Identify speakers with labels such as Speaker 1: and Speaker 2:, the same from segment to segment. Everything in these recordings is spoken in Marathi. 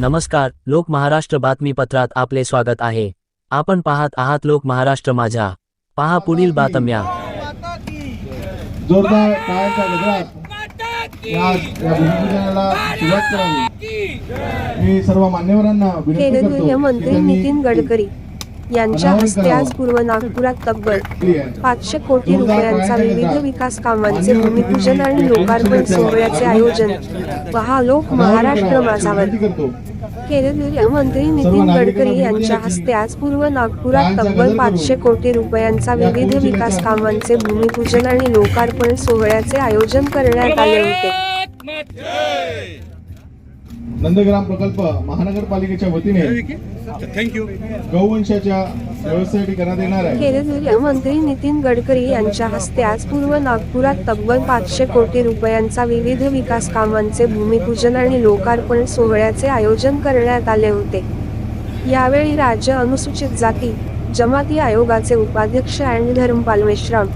Speaker 1: नमस्कार लोक महाराष्ट्र बातमीपत्रात आपले स्वागत आहे. आपण पाहत आहात लोक महाराष्ट्र माझ्या. पहा पुढील बातम्या.
Speaker 2: जोरदार या मी सर्व मान्यवरांना विनंती करतो
Speaker 3: मंत्री नितीन गडकरी. यांच्या हस्ते आज पूर्व नागपुरात तब्बल. पाचशे कोटी रुपयांचा विविध विकास कामांचे भूमिपूजन आणि लोकार्पण सोहळ्याचे आयोजन. पहा लोक महाराष्ट्र माझावर केंद्रीय मंत्री नितीन गडकरी यांच्या हस्ते आज पूर्व नागपुरात तब्बल पाचशे कोटी रुपयांचा विविध विकास कामांचे भूमिपूजन आणि लोकार्पण सोहळ्याचे आयोजन करण्यात आले होते.
Speaker 2: नंदग्राम प्रकल्प महानगरपालिकेच्या वतीने
Speaker 4: थँक्यू
Speaker 2: गौवंशाच्या व्यवस्थेसाठी करण्यात येणार आहे.
Speaker 3: केंद्रीय मंत्री नितीन गडकरी यांच्या हस्ते आज पूर्व नागपुरात तब्बल पाचशे कोटी रुपयांचा विविध विकास कामांचे भूमिपूजन आणि लोकार्पण सोहळ्याचे आयोजन करण्यात आले होते. यावेळी राज्य अनुसूचित जाती जमाती आयोगाचे उपाध्यक्ष आणि धर्मपाल मेश्राम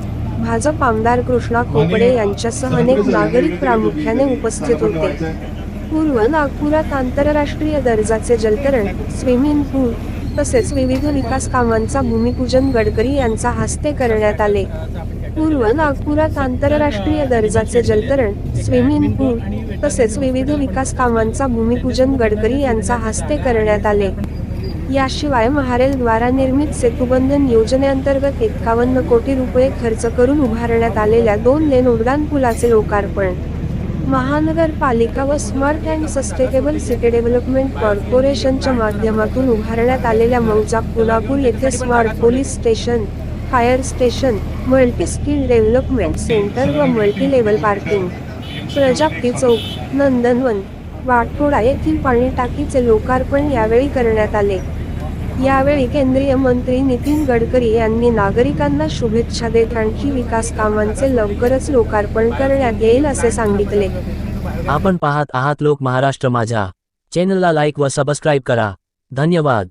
Speaker 3: भाजप आमदार कृष्णा खोपडे यांच्यासह अनेक नागरिक प्रामुख्याने उपस्थित होते. पूर्व नागपुरात आंतरराष्ट्रीय दर्जाचे जलतरण स्विमिंग पूल तसेच विविध विकास कामांचा भूमिपूजन गडकरी यांचा हस्ते करण्यात आले. पूर्व नागपुरात आंतरराष्ट्रीय दर्जाचे जलतरण स्विमिंग पूल तसेच विविध विकास कामांचा भूमिपूजन गडकरी यांचा हस्ते करण्यात आले. याशिवाय महारेलद्वारा निर्मित सेतुबंधन योजनेअंतर्गत एकावन्न कोटी रुपये खर्च करून उभारण्यात आलेल्या दोन लेन उड्डाण पुलाचे लोकार्पण महानगरपालिका व smart and sustainable city development कॉर्पोरेशनच्या माध्यमातून उभारण्यात आलेल्या मौजा कोल्हापूर येथे smart police station fire station multi skill development centre व मल्टी लेवल पार्किंग. प्रजापती चौक नंदनवन वाटोडा येथील पाणी टाकीचे लोकार्पण यावेळी करण्यात आले. यावेळी केंद्रीय मंत्री नितीन गडकरी यांनी नागरिकांना शुभेच्छा देत आणखी विकास कामांचे लवकरच लोकार्पण करण्यात येईल असे सांगितले.
Speaker 1: आपण पाहत आहात लोक महाराष्ट्र माझ्या. चॅनलला लाईक व सबस्क्राईब करा. धन्यवाद.